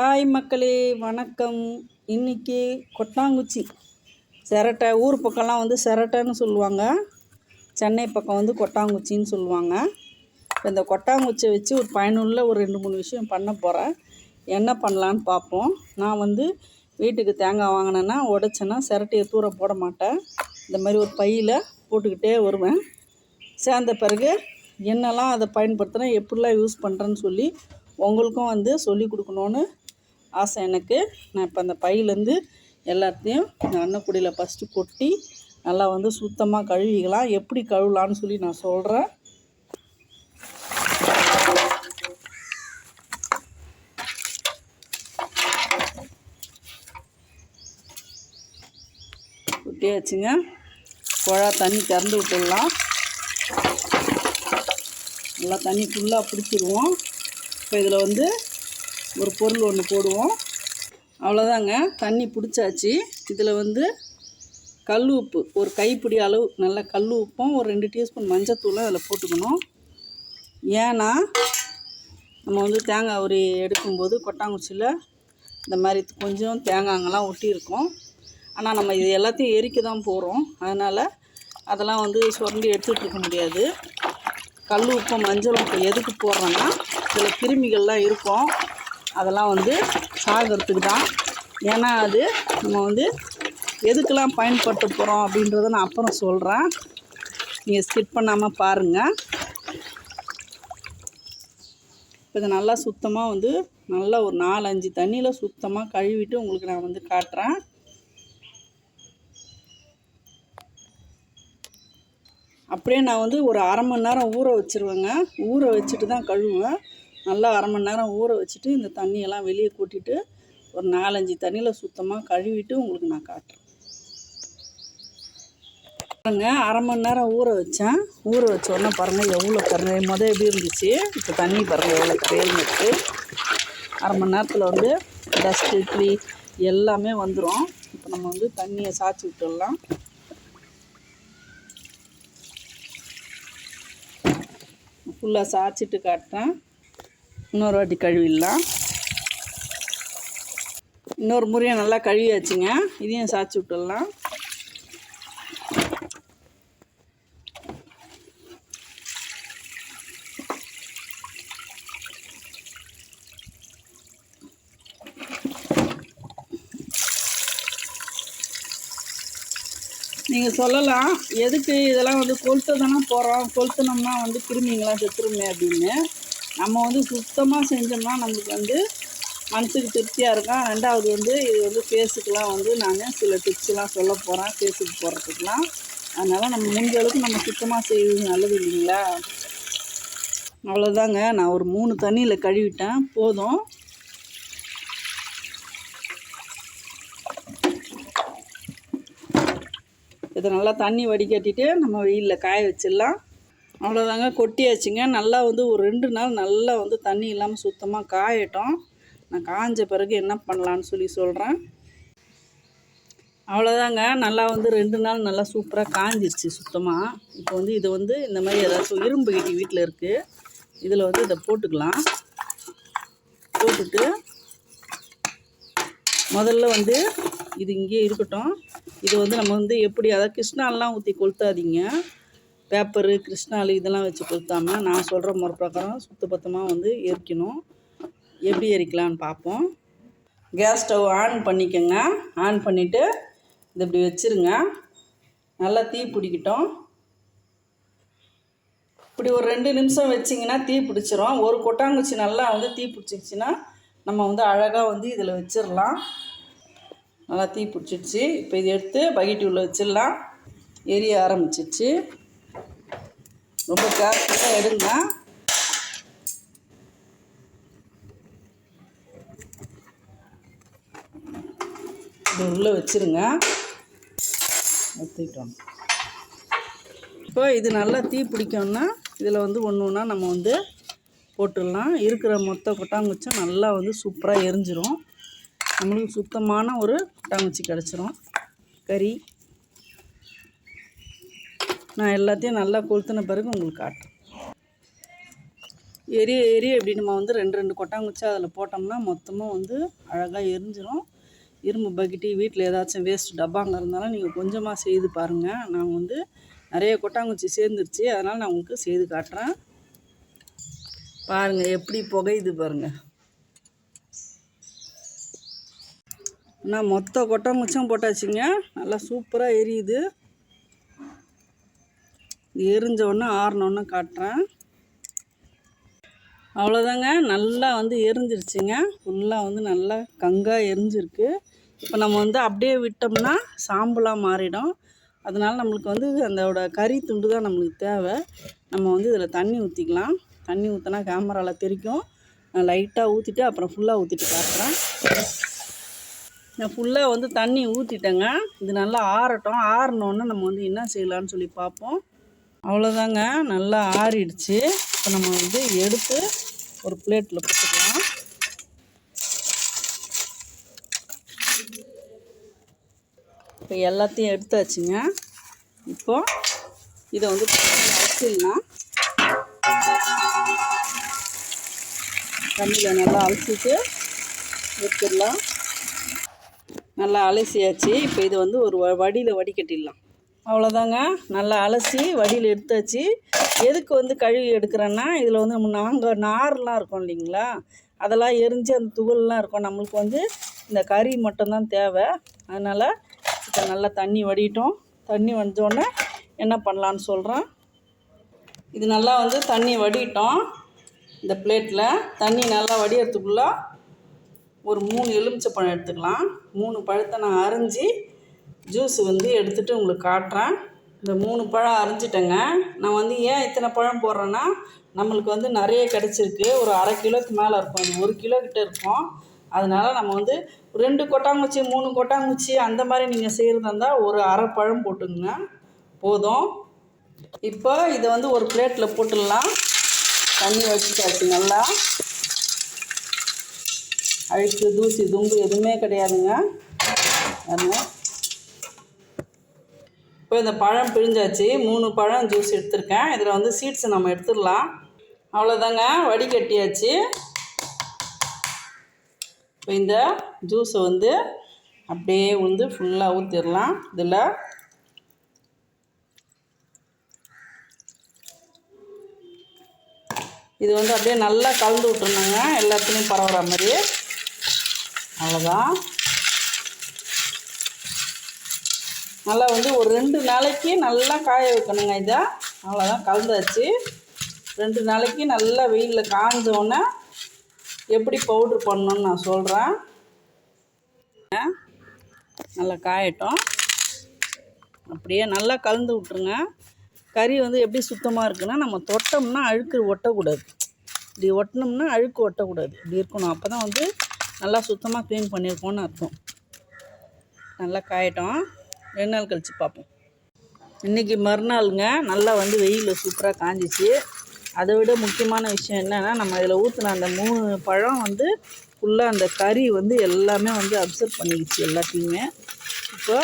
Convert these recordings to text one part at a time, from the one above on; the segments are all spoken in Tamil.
ஹாய் மக்களே வணக்கம். இன்னைக்கு கொட்டாங்குச்சி. சிரட்டை ஊர் பக்கம்லாம் வந்து சிரட்டைன்னு சொல்லுவாங்க. சென்னை பக்கம் வந்து கொட்டாங்குச்சின்னு சொல்லுவாங்க. இப்போ இந்த கொட்டாங்குச்சியை வச்சு ஒரு பயனுள்ள ஒரு ரெண்டு மூணு விஷயம் பண்ண போகிறேன் என்ன பண்ணலான்னு பார்ப்போம். நான் வந்து வீட்டுக்கு தேங்காய் வாங்கினேன்னா உடச்சேன்னா சிரட்டையை தூர போட மாட்டேன். இந்த மாதிரி ஒரு பையில் போட்டுக்கிட்டே வருவேன். சேர்ந்த பிறகு என்னெல்லாம் அதை பயன்படுத்துகிறேன் எப்படிலாம் யூஸ் பண்ணுறேன்னு சொல்லி உங்களுக்கும் வந்து சொல்லி கொடுக்கணுன்னு ஆசை எனக்கு. நான் இப்போ அந்த பையிலேருந்து எல்லாத்தையும் இந்த அன்னக்குடியில் ஃபஸ்ட்டு கொட்டி நல்லா வந்து சுத்தமாக கழுவிக்கலாம். எப்படி கழுவலான்னு சொல்லி நான் சொல்கிறேன் கொட்டியாச்சுங்க. குழா தண்ணி திறந்து விட்டுடலாம். நல்லா தண்ணி ஃபுல்லாக பிடிச்சிருவோம். இப்போ இதில் வந்து ஒரு பொருள் ஒன்று போடுவோம். அவ்வளோதாங்க தண்ணி பிடிச்சாச்சு. இதில் வந்து கல் உப்பு ஒரு கைப்பிடி அளவு நல்ல கல் உப்பும் ஒரு ரெண்டு டீஸ்பூன் மஞ்சத்தூளும் அதில் போட்டுக்கணும். ஏன்னா நம்ம வந்து தேங்காய் உரி எடுக்கும்போது கொட்டாங்குச்சியில் இந்த மாதிரி கொஞ்சம் தேங்காய்ங்கெல்லாம் ஒட்டியிருக்கும். ஆனால் நம்ம இது எல்லாத்தையும் எரிக்க தான் போகிறோம் அதனால் அதெல்லாம் வந்து சுரண்டி எடுத்துகிட்டு இருக்க முடியாது. கல் உப்பும் மஞ்சள் உப்பு எதுக்கு போடுறோன்னா சில கிருமிகள்லாம் இருக்கும். அதெல்லாம் வந்து சாகிறதுக்கு தான். ஏன்னா அது நம்ம வந்து எதுக்கெல்லாம் பயன்படுத்த போகிறோம் அப்படின்றத நான் அப்புறம் சொல்கிறேன் நீங்கள் ஸ்கிப் பண்ணாமல் பாருங்கள் இப்போ இதை நல்லா சுத்தமாக வந்து நல்லா ஒரு நாலஞ்சு தண்ணியில் சுத்தமாக கழுவிட்டு உங்களுக்கு நான் வந்து காட்டுறேன். அப்படியே நான் வந்து ஒரு அரை மணி நேரம் ஊற வச்சுருவேங்க. ஊற வச்சுட்டு தான் கழுவுவேன். நல்லா அரை மணி நேரம் ஊற வச்சுட்டு இந்த தண்ணியெல்லாம் வெளியே கூட்டிட்டு ஒரு நாலஞ்சு தண்ணியில் சுத்தமாக கழுவிட்டு உங்களுக்கு நான் காட்டுறேன். பாருங்க அரை மணி நேரம் ஊற வச்சேன். ஊற வச்ச உடனே பாருங்கள் எவ்வளோ கரை மொதல் எப்படி இருந்துச்சு? இப்போ தண்ணி பாருங்கள் எவ்வளோ கரையில் இருக்குது அரை மணி நேரத்தில் வந்து டஸ்ட்டு இட்லி எல்லாமே வந்துடும் இப்போ நம்ம வந்து தண்ணியை சாய்ச்சி விட்டுடலாம். ஃபுல்லாக சாய்ச்சிட்டு காட்டுறேன். இன்னொரு வாட்டி கழுவிடலாம். இன்னொரு முறையை நல்லா கழுவியாச்சுங்க. இதையும் சாய்ச்சி விட்டுடலாம். நீங்கள் சொல்லலாம் எதுக்கு இதெல்லாம் வந்து கொளுத்து தானே போகிறோம் கொளுத்துனோம்னா வந்து கிருமிங்களாம் செத்துருமே அப்படின்னு. நம்ம வந்து சுத்தமாக செஞ்சோம்னா நம்மளுக்கு வந்து மனசுக்கு திருப்தியாக இருக்கும். ரெண்டாவது வந்து இது வந்து ஃபேஸுக்கெலாம் வந்து நான் சில டிப்ஸ்லாம் சொல்ல போகிறேன் ஃபேஸுக்கு போடுறதுக்கெலாம் அதனால் நம்ம முடிஞ்ச அளவுக்கு நம்ம சுத்தமாக செய்வது நல்லது இல்லைங்களா? அவ்வளோதாங்க நான் ஒரு மூணு தண்ணியில் கழுவிட்டேன். போதும். இதை நல்லா தண்ணி வடிகட்டிட்டு நம்ம வெயிலில் காய வச்சிடலாம். அவ்வளோதாங்க கொட்டியாச்சுங்க. நல்லா வந்து ஒரு ரெண்டு நாள் நல்லா வந்து தண்ணி இல்லாமல் சுத்தமாக காயட்டும். நான் காஞ்ச பிறகு என்ன பண்ணலான்னு சொல்லி சொல்கிறேன் அவ்வளோதாங்க. நல்லா வந்து ரெண்டு நாள் நல்லா சூப்பராக காஞ்சிருச்சு சுத்தமாக இப்போ வந்து இது வந்து இந்த மாதிரி ஏதாச்சும் இரும்பு கட்டி வீட்டில் இருக்குது இதில் வந்து இதை போட்டுக்கலாம். போட்டுட்டு முதல்ல வந்து இது இங்கேயே இருக்கட்டும். இது வந்து நம்ம வந்து எப்படி அதாவது கிருஷ்ணாலெலாம் ஊற்றி கொளுத்தாதீங்க. பேப்பரு கிருஷ்ணாலு இதெல்லாம் வச்சு கொளுத்தாம நான் சொல்கிற முறை பிரகாரம் சுத்தபத்தமாக வந்து எரிக்கணும். எப்படி எரிக்கலான்னு பார்ப்போம். கேஸ் ஸ்டவ் ஆன் பண்ணிக்கோங்க. ஆன் பண்ணிவிட்டு இது இப்படி வச்சுருங்க. நல்லா தீ பிடிக்கட்டும். இப்படி ஒரு ரெண்டு நிமிஷம் வச்சிங்கன்னா தீ பிடிச்சிரும். ஒரு கொட்டாங்குச்சி நல்லா வந்து தீ பிடிச்சிச்சின்னா நம்ம வந்து அழகாக வந்து இதில் வச்சிடலாம் நல்லா தீ பிடிச்சிடுச்சு இப்போ இதை எடுத்து பக்கெட்டு உள்ளே வச்சிடலாம் எரிய ஆரம்பிச்சிடுச்சு ரொம்ப கேர்ஃபுல்லாக எடுங்க. இது உள்ளே வச்சுருங்க. ஊற்றிட்டோம் இப்போ இது நல்லா தீ பிடிக்கும்னா இதில் வந்து ஒன்று ஒன்றா நம்ம வந்து போட்டுடலாம். இருக்கிற மொத்த கொட்டாங்குச்சும் நல்லா வந்து சூப்பராக எரிஞ்சிரும். நம்மளுக்கு சுத்தமான ஒரு கொட்டாங்குச்சி கிடச்சிரும். கறி. நான் எல்லாத்தையும் நல்லா கொளுத்தின பிறகு உங்களுக்கு காட்டுறேன். எரிய எரிய இப்படி நம்ம வந்து ரெண்டு ரெண்டு கொட்டாங்குச்சி அதில் போட்டோம்னா மொத்தமாக வந்து அழகாக எரிஞ்சிரும். இரும்பு பக்கெட்டு வீட்டில் ஏதாச்சும் வேஸ்ட் டப்பாங்க இருந்தாலும் நீங்கள் கொஞ்சமாக செய்து பாருங்கள் நான் வந்து நிறைய கொட்டாங்குச்சி சேர்ந்துருச்சு. அதனால் நான் உங்களுக்கு செய்து காட்டுறேன். பாருங்கள் எப்படி புகையுது பாருங்கள் நான் மொத்த கொட்டாங்குச்சும் போட்டாச்சுங்க. நல்லா சூப்பராக எரியுது. இது எரிஞ்ச உடனே ஆறினோன்னு காட்டுறேன். அவ்வளோதாங்க நல்லா வந்து எரிஞ்சிருச்சுங்க. ஃபுல்லாக வந்து நல்லா கங்காக எரிஞ்சிருக்கு. இப்போ நம்ம வந்து அப்படியே விட்டோம்னா சாம்பலாக மாறிடும். அதனால் நம்மளுக்கு வந்து அதோட கறி துண்டு தான் நம்மளுக்கு தேவை. நம்ம வந்து இதில் தண்ணி ஊற்றிக்கலாம் தண்ணி ஊற்றினா கேமராவில் தெரிக்கும் நான் லைட்டாக ஊற்றிட்டு அப்புறம் ஃபுல்லாக ஊற்றிட்டு காட்டுறேன். நான் ஃபுல்லாக வந்து தண்ணி ஊற்றிட்டேங்க இது நல்லா ஆறட்டும். ஆறினோன்னு நம்ம வந்து என்ன செய்யலான்னு சொல்லி பார்ப்போம். அவ்வளோதாங்க. நல்லா ஆறிடுச்சு. இப்போ நம்ம வந்து எடுத்து ஒரு பிளேட்டில் போட்டுக்கலாம். இப்போ எல்லாத்தையும் எடுத்தாச்சுங்க. இப்போ இதை வந்து அரிசிடலாம் தண்ணியில் நல்லா அலசிட்டு எடுத்துடலாம். நல்லா அலசியாச்சு. இப்போ இது வந்து ஒரு வ- வடியில் வடிகட்டிடலாம். அவ்வளோதாங்க. நல்லா அலசி வடியில் எடுத்தாச்சு. எதுக்கு வந்து கழுவி எடுக்கிறேன்னா இதில் வந்து நம்ம நாங்கள் நார்லாம் இருக்கும் இல்லைங்களா? அதெல்லாம் எரிஞ்சு அந்த துகள்லாம் இருக்கும். நம்மளுக்கு வந்து இந்த கறி மட்டும்தான் தேவை. அதனால் இப்போ நல்லா தண்ணி வடிட்டோம் தண்ணி வந்தோடனே என்ன பண்ணலான்னு சொல்கிறேன் இது நல்லா வந்து தண்ணி வடிட்டோம் இந்த பிளேட்டில் தண்ணி நல்லா வடியறதுக்குள்ளே ஒரு மூணு எலுமிச்சை பழம் எடுத்துக்கலாம். மூணு பழத்தை நான் அரிஞ்சு ஜூஸ் வந்து எடுத்துகிட்டு உங்களுக்கு காட்டுறேன். இந்த மூணு பழம் அரிஞ்சிட்டேங்க. நான் வந்து ஏன் இத்தனை பழம் போடுறேன்னா நம்மளுக்கு வந்து நிறைய கிடச்சிருக்கு. ஒரு அரை கிலோக்கு மேலே இருக்கும். அது ஒரு கிலோ கிட்ட இருக்கும். அதனால் நம்ம வந்து ரெண்டு கொட்டாங்குச்சி மூணு கொட்டாங்குச்சி அந்த மாதிரி நீங்கள் செய்கிறதா இருந்தால் ஒரு அரை பழம் போட்டுங்க போதும். இப்போ இதை வந்து ஒரு பிளேட்டில் போட்டுடலாம். தண்ணி வச்சுட்டாச்சு நல்லா. அழுக்கு தூசி தும்பு எதுவுமே கிடையாதுங்க. அதனால் இப்போ இந்த பழம் பிழிஞ்சாச்சு மூணு பழம் ஜூஸ் எடுத்திருக்கேன். இதில் வந்து சீட்ஸ் நம்ம எடுத்துடலாம். அவ்வளோதாங்க வடிகட்டியாச்சு இப்போ இந்த ஜூஸை வந்து அப்படியே வந்து ஃபுல்லாக ஊற்றிடலாம் இதில் இது வந்து அப்படியே நல்லா கலந்து விட்டுருணுங்க எல்லாத்துலேயும் பரவுற மாதிரி. அவ்வளோதான் நல்லா வந்து ஒரு ரெண்டு நாளைக்கு நல்லா காய வைக்கணுங்க இதை. அவ்வளோதான் கலந்தாச்சு. ரெண்டு நாளைக்கு நல்லா வெயிலில் காஞ்சோன்னே எப்படி பவுட்ரு பண்ணணும்னு நான் சொல்கிறேன் நல்லா காயட்டும். அப்படியே நல்லா கலந்து விட்ருங்க கறி வந்து எப்படி சுத்தமாக இருக்குன்னா நம்ம தொட்டோம்னா அழுக்கு ஒட்டக்கூடாது. இப்படி ஒட்டினோம்னா அழுக்கு ஒட்டக்கூடாது. இப்படி இருக்கணும். அப்போ தான் வந்து நல்லா சுத்தமாக க்ளீன் பண்ணியிருக்கோம்னு அர்த்தம். நல்லா காயட்டும். ரெண்டு நாள் கழித்து பார்ப்போம். இன்றைக்கி மறுநாளுங்க நல்லா வந்து வெயிலில் சூப்பராக காஞ்சிச்சு. அதை விட முக்கியமான விஷயம் என்னென்னா நம்ம இதில் ஊற்றின அந்த மூணு பழம் வந்து ஃபுல்லாக அந்த கறி வந்து எல்லாமே வந்து அப்சர்வ் பண்ணிக்கிச்சு எல்லாத்தையுமே. இப்போ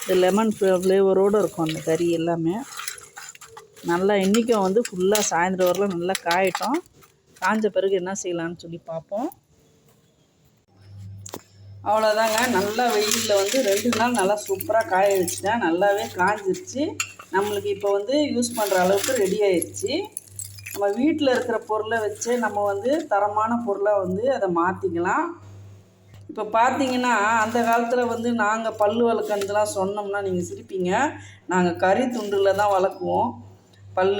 இந்த லெமன் ஃப்ளேவரோடு இருக்கும் அந்த கறி எல்லாமே. நல்லா இன்றைக்கும் வந்து ஃபுல்லாக சாயந்தரம் வரலாம் நல்லா காயட்டும். காஞ்ச பிறகு என்ன செய்யலாம்னு சொல்லி பார்ப்போம். அவ்வளோதாங்க நல்லா வெயிலில் வந்து ரெண்டு நாள் நல்லா சூப்பராக காய வச்சுட்டேன் நல்லாவே காஞ்சிருச்சு. நம்மளுக்கு இப்போ வந்து யூஸ் பண்ணுற அளவுக்கு ரெடி ஆயிடுச்சு நம்ம வீட்டில் இருக்கிற பொருளை வச்சு நம்ம வந்து தரமான பொருளாக வந்து அதை மாற்றிக்கலாம் இப்போ பார்த்தீங்கன்னா அந்த காலத்தில் வந்து நாங்கள் பல் வளர்க்கறதுலாம் சொன்னோம்னா நீங்கள் சிரிப்பீங்க. நாங்கள் கறி துண்டில் தான் வளர்க்குவோம். பல்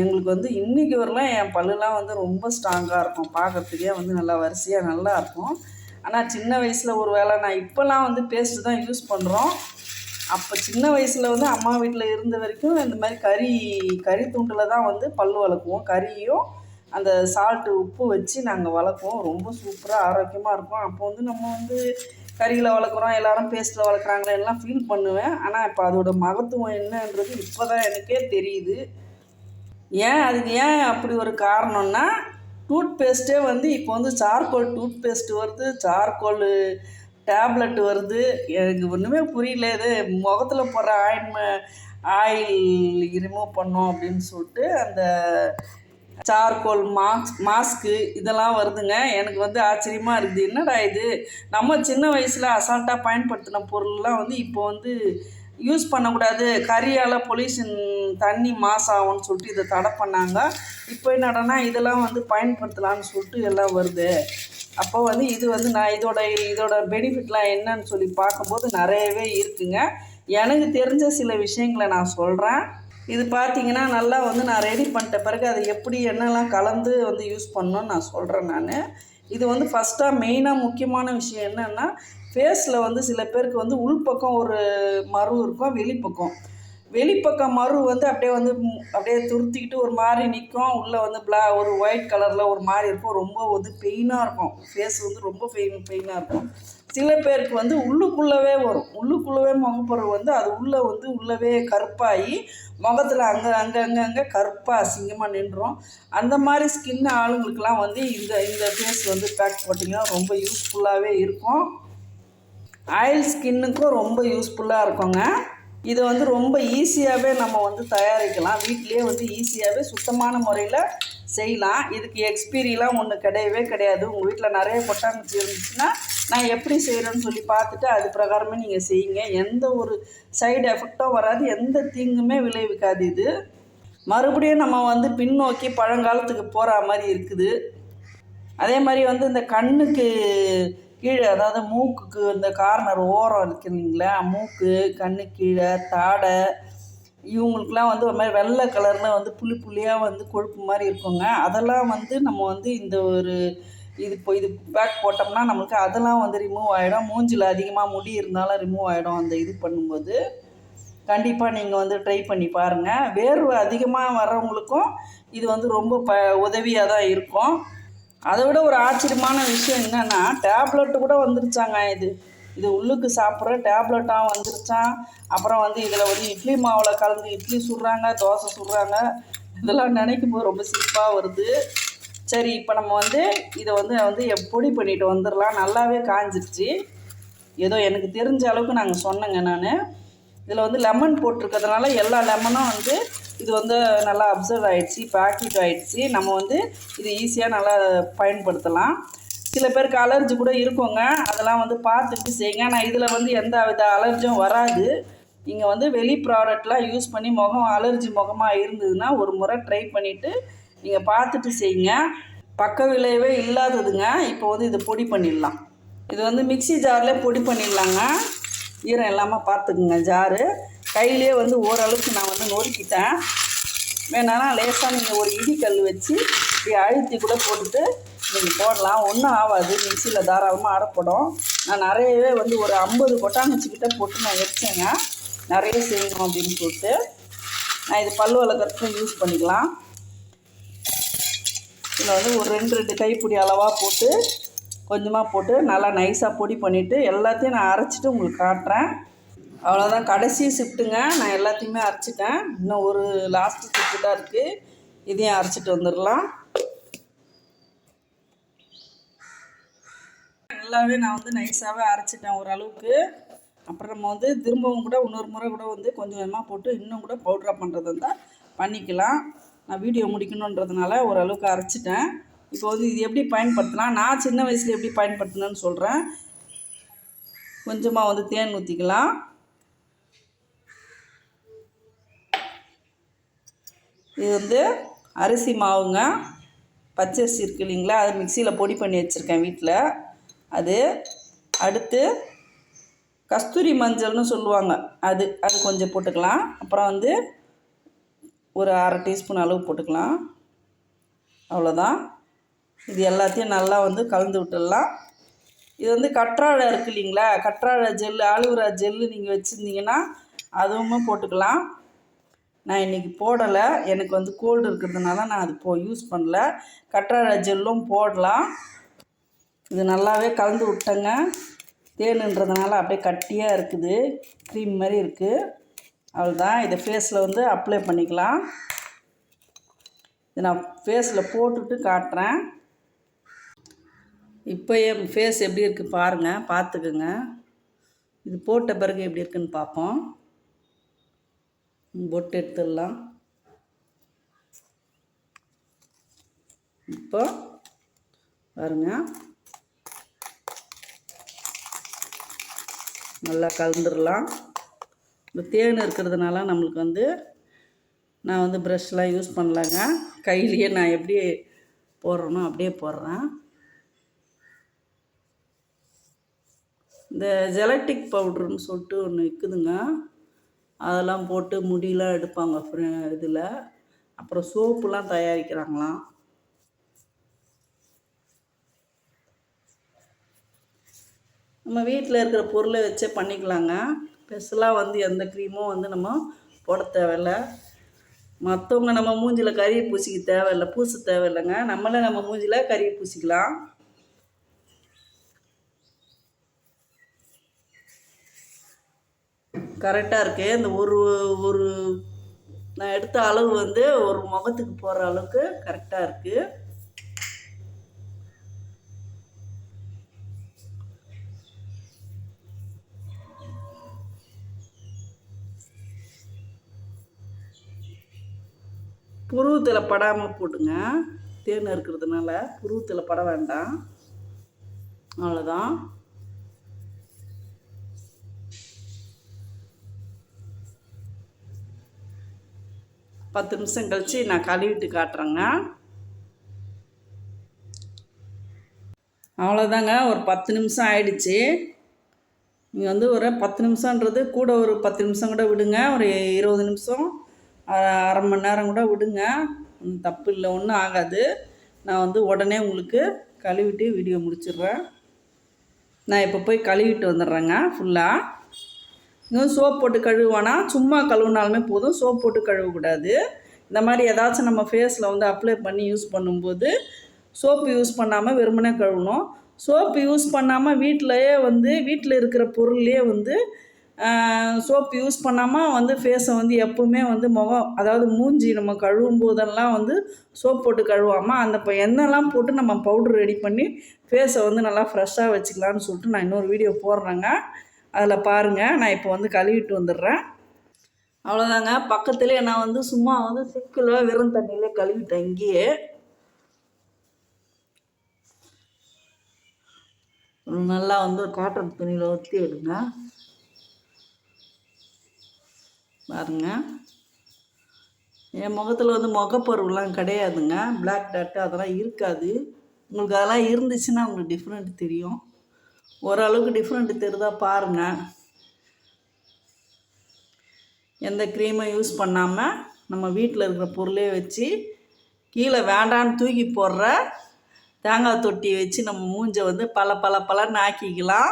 எங்களுக்கு வந்து இன்றைக்கி வரலாம் என் பல்லுலாம் வந்து ரொம்ப ஸ்ட்ராங்காக இருக்கும். பார்க்குறதுக்கே வந்து நல்லா வரிசையாக நல்லா இருக்கும். ஆனால் சின்ன வயசில் ஒரு வேளை நான் இப்போல்லாம் வந்து பேஸ்ட்டு தான் யூஸ் பண்ணுறோம் அப்போ சின்ன வயசில் வந்து அம்மா வீட்டில் இருந்த வரைக்கும் இந்த மாதிரி கறி கறி துண்டில் தான் வந்து பல் வளர்க்குவோம். கறியும் அந்த சால்ட்டு உப்பு வச்சு நாங்கள் வளர்க்குவோம் ரொம்ப சூப்பராக ஆரோக்கியமாக இருக்கும். அப்போ வந்து நம்ம வந்து கறியில் வளர்க்குறோம். எல்லாரும் பேஸ்ட்டில் வளர்க்குறாங்களே எல்லாம் ஃபீல் பண்ணுவேன். ஆனால் இப்போ அதோட மகத்துவம் என்னன்றது இப்போ தான் எனக்கே தெரியுது. ஏன் அதுக்கு ஏன் அப்படி ஒரு காரணம்னா டூத் பேஸ்ட்டே வந்து இப்போ வந்து சார்கோல் டூத் பேஸ்ட் வருது சார்கோல் டேப்லெட் வருது. எனக்கு ஒன்றுமே புரியல. இது முகத்தில் போடுற ஆயின்ம ஆயில் ரிமூவ் பண்ணோம் அப்படின்னு சொல்லிட்டு அந்த சார்கோல் மாஸ்க் மாஸ்க்கு இதெல்லாம் வருதுங்க. எனக்கு வந்து ஆச்சரியமாக இருக்குது. என்னடா இது? நம்ம சின்ன வயசில் அசால்ட்டாக பயன்படுத்தின பொருள்லாம் வந்து இப்போ வந்து யூஸ் பண்ணக்கூடாது. கரியால் பொல்யூஷன் தண்ணி மாஸ் ஆகும்னு சொல்லிட்டு இதை தடை பண்ணாங்க. இப்போ என்னடனா இதெல்லாம் வந்து பயன்படுத்தலாம்னு சொல்லிட்டு எல்லாம் வருது. அப்போ வந்து இது வந்து நான் இதோட இதோட பெனிஃபிட்லாம் என்னன்னு சொல்லி பார்க்கும்போது நிறையவே இருக்குங்க. எனக்கு தெரிஞ்ச சில விஷயங்களை நான் சொல்கிறேன் இது பார்த்தீங்கன்னா நல்லா வந்து நான் ரெடி பண்ணிட்ட பிறகு அதை எப்படி என்னெல்லாம் கலந்து வந்து யூஸ் பண்ணணும்னு நான் சொல்கிறேன் நான். இது வந்து ஃபஸ்ட்டாக மெயினாக முக்கியமான விஷயம் என்னென்னா ஃபேஸில் வந்து சில பேருக்கு வந்து உள்பக்கம் ஒரு மறு இருக்கும் வெளிப்பக்கம். வெளிப்பக்கம் மரு வந்து அப்படியே வந்து அப்படியே துருத்திக்கிட்டு ஒரு மாதிரி நிற்கும் உள்ளே வந்து பிளா ஒரு ஒயிட் கலரில் ஒரு மாதிரி இருக்கும். ரொம்ப வந்து பெயினாக இருக்கும். ஃபேஸ் வந்து ரொம்ப பெயின் பெயினாக இருக்கும். சில பேருக்கு வந்து உள்ளுக்குள்ளவே வரும். உள்ளுக்குள்ளவே முகப்பொருள் வந்து அது உள்ளே வந்து உள்ளவே கருப்பாகி முகத்தில் அங்கே அங்கே அங்கே அங்கே கருப்பாக அசிங்கமாக நின்றுடும் அந்த மாதிரி ஸ்கின் ஆளுங்களுக்கெல்லாம் வந்து இந்த இந்த ஃபேஸ் வந்து பேக் போட்டிங்கன்னா ரொம்ப யூஸ்ஃபுல்லாகவே இருக்கும். ஆயில் ஸ்கின்னுக்கும் ரொம்ப யூஸ்ஃபுல்லாக இருக்குங்க. இதை வந்து ரொம்ப ஈஸியாகவே நம்ம வந்து தயாரிக்கலாம். வீட்டிலே வந்து ஈஸியாகவே சுத்தமான முறையில் செய்யலாம். இதுக்கு எக்ஸ்பீரியெலாம் ஒன்று கிடையவே கிடையாது. உங்கள் வீட்டில் நிறைய கொட்டாங்குச்சி இருந்துச்சுன்னா நான் எப்படி செய்கிறேன்னு சொல்லி பார்த்துட்டு அது பிரகாரமே நீங்கள் செய்யுங்க. எந்த ஒரு சைடு எஃபெக்டும் வராது. எந்த தீங்குமே விளைவிக்காது இது. மறுபடியும் நம்ம வந்து பின்னோக்கி பழங்காலத்துக்கு போகிற மாதிரி இருக்குது. அதே மாதிரி வந்து இந்த கண்ணுக்கு கீழே அதாவது மூக்குக்கு இந்த கார்னர் ஓரம் இருக்கு மூக்கு கண்ணு கீழே தாடை இவங்களுக்குலாம் வந்து ஒரு மாதிரி வெள்ளை கலரில் வந்து புள்ளி புள்ளியாக வந்து கொழுப்பு மாதிரி இருக்குங்க. அதெல்லாம் வந்து நம்ம வந்து இந்த ஒரு இது இப்போ இது பேக் போட்டோம்னா நம்மளுக்கு அதெல்லாம் வந்து ரிமூவ் ஆகிடும் மூஞ்சில் அதிகமாக முடி இருந்தாலும் ரிமூவ் ஆகிடும் அந்த இது பண்ணும்போது. கண்டிப்பாக நீங்கள் வந்து ட்ரை பண்ணி பாருங்கள் வேர்வை அதிகமாக வர்றவங்களுக்கும் இது வந்து ரொம்ப ப உதவியாக தான் இருக்கும். அதை விட ஒரு ஆச்சரியமான விஷயம் என்னென்னா டேப்லெட்டு கூட வந்துருச்சாங்க இது. இது உள்ளுக்கு சாப்பிட்ற டேப்லெட்டாக வந்துருச்சான் அப்புறம் வந்து இதில் வந்து இட்லி மாவில் கலந்து இட்லி சுடுறாங்க தோசை சுடுறாங்க. இதெல்லாம் நினைக்கும் போது ரொம்ப சிரிப்பாக வருது. சரி இப்போ நம்ம வந்து இதை வந்து வந்து பொடி பண்ணிட்டு வந்துடலாம் நல்லாவே காஞ்சிருச்சு. ஏதோ எனக்கு தெரிஞ்ச அளவுக்கு நாங்கள் சொன்னேங்க நான். இதில் வந்து லெமன் போட்டிருக்கிறதுனால எல்லா லெமனும் வந்து இது வந்து நல்லா அப்சர்வ் ஆகிடுச்சு பேக்கெட் ஆகிடுச்சு நம்ம வந்து இது ஈஸியாக நல்லா பயன்படுத்தலாம். சில பேருக்கு அலர்ஜி கூட இருக்குங்க. அதெல்லாம் வந்து பார்த்துட்டு செய்யுங்க. ஆனால் இதில் வந்து எந்த வித அலர்ஜியும் வராது. நீங்கள் வந்து வெளி ப்ராடக்ட்லாம் யூஸ் பண்ணி முகம் அலர்ஜி முகமாக இருந்ததுன்னா ஒரு முறை ட்ரை பண்ணிவிட்டு நீங்கள் பார்த்துட்டு செய்யுங்க. பக்க விளைவே இல்லாததுங்க. இப்போ வந்து இதை பொடி பண்ணிடலாம். இது வந்து மிக்ஸி ஜாரில் பொடி பண்ணிடலாங்க. ஈரம் இல்லாமல் பார்த்துக்குங்க ஜாரு கையிலே வந்து ஓரளவுக்கு நான் வந்து நொறுக்கிட்டேன். வேணான்னா லேசாக நீங்கள் ஒரு இடிக்கல் வச்சு இப்படி அழுத்தி கூட போட்டுட்டு நீங்கள் போடலாம். ஒன்றும் ஆகாது மிக்சியில் தாராளமாக அரைப்படும். நான் நிறையவே வந்து ஒரு ஐம்பது கொட்டாங்குச்சிக்கிட்ட போட்டு நான் வச்சேங்க நிறைய செய்யணும் அப்படின்னு சொல்லிட்டு. நான் இது பல் வளர்க்குறதுக்கும் யூஸ் பண்ணிக்கலாம். இதில் வந்து ஒரு ரெண்டு ரெண்டு கைப்பிடி அளவாக போட்டு கொஞ்சமாக போட்டு நல்லா நைஸாக பொடி பண்ணிவிட்டு எல்லாத்தையும் நான் அரைச்சிட்டு உங்களுக்கு காட்டுறேன். அவ்வளோதான் கடைசி ஷிஃப்ட்டுங்க நான் எல்லாத்தையுமே அரைச்சிட்டேன். இன்னும் ஒரு லாஸ்ட் ஷிஃப்ட்டு தான் இருக்குது இதையும் அரைச்சிட்டு வந்துடலாம். நல்லாவே நான் வந்து நைஸாகவே அரைச்சிட்டேன் ஓரளவுக்கு. அப்புறம் நம்ம வந்து திரும்பவும் கூட இன்னொரு முறை கூட வந்து கொஞ்சம் கொஞ்சமாக போட்டு இன்னும் கூட பவுட்ரா பண்ணுறது இருந்தால் பண்ணிக்கலாம். நான் வீடியோ முடிக்கணுன்றதுனால ஓரளவுக்கு அரைச்சிட்டேன். இப்போ வந்து இது எப்படி பயன்படுத்தலாம் நான் சின்ன வயசில் எப்படி பயன்படுத்தினேன்னு சொல்கிறேன் கொஞ்சமாக வந்து தேன் ஊற்றிக்கலாம் இது வந்து அரிசி மாவுங்க. பச்சரிசி இருக்கு இல்லைங்களா? அது மிக்சியில் பொடி பண்ணி வச்சுருக்கேன் வீட்டில் அது அடுத்து கஸ்தூரி மஞ்சள்னு சொல்லுவாங்க. அது அது கொஞ்சம் போட்டுக்கலாம். அப்புறம் வந்து ஒரு அரை டீஸ்பூன் அளவு போட்டுக்கலாம். அவ்வளோதான். இது எல்லாத்தையும் நல்லா வந்து கலந்து விட்டுடலாம். இது வந்து கற்றாழை இருக்கு இல்லைங்களா? கற்றாழை ஜெல்லு ஆலுவரா ஜெல்லு நீங்கள் வச்சுருந்தீங்கன்னா அதுவும் போட்டுக்கலாம். நான் இன்றைக்கி போடலை. எனக்கு வந்து கோல்டு இருக்கிறதுனால நான் அது போ யூஸ் பண்ணல. கற்றாழை ஜெல்லும் போடலாம். இது நல்லாவே கலந்து விட்டேங்க. தேனுன்றதுனால அப்படியே கட்டியாக இருக்குது. க்ரீம் மாதிரி இருக்குது அவ்வளோதான் இதை ஃபேஸில் வந்து அப்ளை பண்ணிக்கலாம். இது நான் ஃபேஸில் போட்டுட்டு காட்டுறேன். இப்போ என் ஃபேஸ் எப்படி இருக்குது பாருங்கள் பார்த்துக்குங்க. இது போட்ட பிறகு எப்படி இருக்குன்னு பார்ப்போம். பொட்டு எடுத்துடலாம். இப்போ பாருங்க. நல்லா கலந்துடலாம். இந்த தேன் இருக்கிறதுனால நம்மளுக்கு வந்து நான் வந்து ப்ரஷ்லாம் யூஸ் பண்ணலாங்க. கையிலேயே நான் எப்படி போடுறேனோ அப்படியே போடுறேன். இந்த ஜெலட்டிக் பவுட்ருன்னு சொல்லிட்டு ஒன்று விற்குதுங்க அதெல்லாம் போட்டு முடியெலாம் எடுப்பாங்க இதில். அப்புறம் சோப்புலாம் தயாரிக்கிறாங்களாம். நம்ம வீட்டில் இருக்கிற பொருளை வச்சே பண்ணிக்கலாங்க. ஸ்பெஷலாக வந்து எந்த க்ரீமும் வந்து நம்ம போட தேவையில்ல. மற்றவங்க நம்ம மூஞ்சியில் கறியை பூசிக்க தேவையில்லை பூச தேவையில்லைங்க. நம்மளே நம்ம மூஞ்சியில் கறியை பூசிக்கலாம். கரெக்டாக இருக்குது இந்த ஒரு ஒரு நான் எடுத்த அளவு வந்து ஒரு முகத்துக்கு போகிற அளவுக்கு கரெக்டாக இருக்குது புருவத்தில் படாமல் போட்டுங்க. தேன் இருக்கிறதுனால புருவத்தில் பட வேண்டாம். அவ்வளோதான் பத்து நிமிஷம் கழித்து நான் கழுவிட்டு காட்டுறேங்க. அவ்வளோதாங்க ஒரு பத்து நிமிஷம் ஆயிடுச்சு. நீங்கள் வந்து ஒரு பத்து நிமிஷன்றது கூட ஒரு பத்து நிமிஷம் கூட விடுங்க. ஒரு இருபது நிமிஷம் அரை மணி நேரம் கூட விடுங்க. ஒன்றும் தப்பு இல்லை ஒன்றும் ஆகாது. நான் வந்து உடனே உங்களுக்கு கழுவிட்டு வீடியோ முடிச்சிடுறேன். நான் இப்போ போய் கழுவிட்டு வந்துடுறேங்க ஃபுல்லாக இன்னும் சோப் போட்டு கழுவுவானா? சும்மா கழுவுனாலுமே போதும். சோப் போட்டு கழுவக்கூடாது. இந்த மாதிரி ஏதாச்சும் நம்ம ஃபேஸில் வந்து அப்ளை பண்ணி யூஸ் பண்ணும்போது சோப்பு யூஸ் பண்ணாமல் வெறுமனே கழுவணும். சோப்பு யூஸ் பண்ணாமல் வீட்டிலையே வந்து வீட்டில் இருக்கிற பொருள்லேயே வந்து சோப்பு யூஸ் பண்ணாமல் வந்து ஃபேஸை வந்து எப்போவுமே வந்து முகம் அதாவது மூஞ்சி நம்ம கழுவும் போதெல்லாம் வந்து சோப் போட்டு கழுவாமல் அந்த இப்போ எண்ணெய்லாம் போட்டு நம்ம பவுட்ரு ரெடி பண்ணி ஃபேஸை வந்து நல்லா ஃப்ரெஷ்ஷாக வச்சுக்கலான்னு சொல்லிட்டு நான் இன்னொரு வீடியோ போடுறேங்க. அதில் பாருங்கள் நான் இப்போ வந்து கழுவிட்டு வந்துடுறேன். அவ்வளோதாங்க பக்கத்துலேயே நான் வந்து சும்மா வந்து சிக்கில் வெறும் தண்ணியிலே கழுவிட்டேன் இங்கேயே. நல்லா வந்து காட்டன் துணியில் ஊற்றி எடுங்க. பாருங்க. என் முகத்தில் வந்து முகப்பருவெலாம் கிடையாதுங்க. பிளாக் டாட்டு அதெல்லாம் இருக்காது. உங்களுக்கு அதெல்லாம் இருந்துச்சுன்னா உங்களுக்கு டிஃப்ரெண்ட் தெரியும். ஓரளவுக்கு டிஃப்ரெண்ட் தெரிதா பாருங்கள் எந்த க்ரீமும் யூஸ் பண்ணாமல் நம்ம வீட்டில் இருக்கிற பொருளே வச்சு கீழே வேண்டான்னு தூக்கி போடுற தேங்காய் தொட்டி வச்சு நம்ம மூஞ்சை வந்து பல பல பலன்னு ஆக்கிக்கலாம்.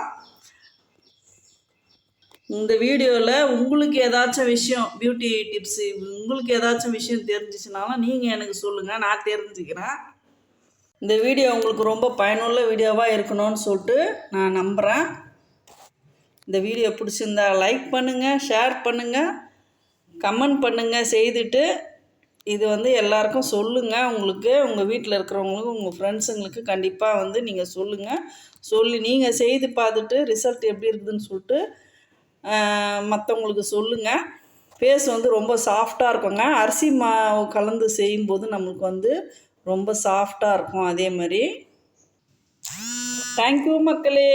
இந்த வீடியோவில் உங்களுக்கு ஏதாச்சும் விஷயம் பியூட்டி டிப்ஸு உங்களுக்கு ஏதாச்சும் விஷயம் தெரிஞ்சிச்சுனாலும் நீங்கள் எனக்கு சொல்லுங்கள் நான் தெரிஞ்சுக்கிறேன். இந்த வீடியோ உங்களுக்கு ரொம்ப பயனுள்ள வீடியோவாக இருக்கணும்னு சொல்லிட்டு நான் நம்புகிறேன் இந்த வீடியோ பிடிச்சிருந்தா லைக் பண்ணுங்கள் ஷேர் பண்ணுங்கள் கமெண்ட் பண்ணுங்கள் செய்துட்டு இது வந்து எல்லாருக்கும் சொல்லுங்கள் உங்களுக்கு உங்கள் வீட்டில் இருக்கிறவங்களுக்கு உங்கள் ஃப்ரெண்ட்ஸுங்களுக்கு கண்டிப்பாக வந்து நீங்கள் சொல்லுங்கள் சொல்லி நீங்கள் செய்து பார்த்துட்டு ரிசல்ட் எப்படி இருக்குதுன்னு சொல்லிட்டு மற்றவங்களுக்கு சொல்லுங்கள் ஃபேஸ் வந்து ரொம்ப சாஃப்டாக இருக்குங்க. அரிசி மாவு கலந்து செய்யும்போது நம்மளுக்கு வந்து ரொம்ப சாஃப்டாக இருக்கும் அதே மாதிரி. தேங்க்யூ மக்களே.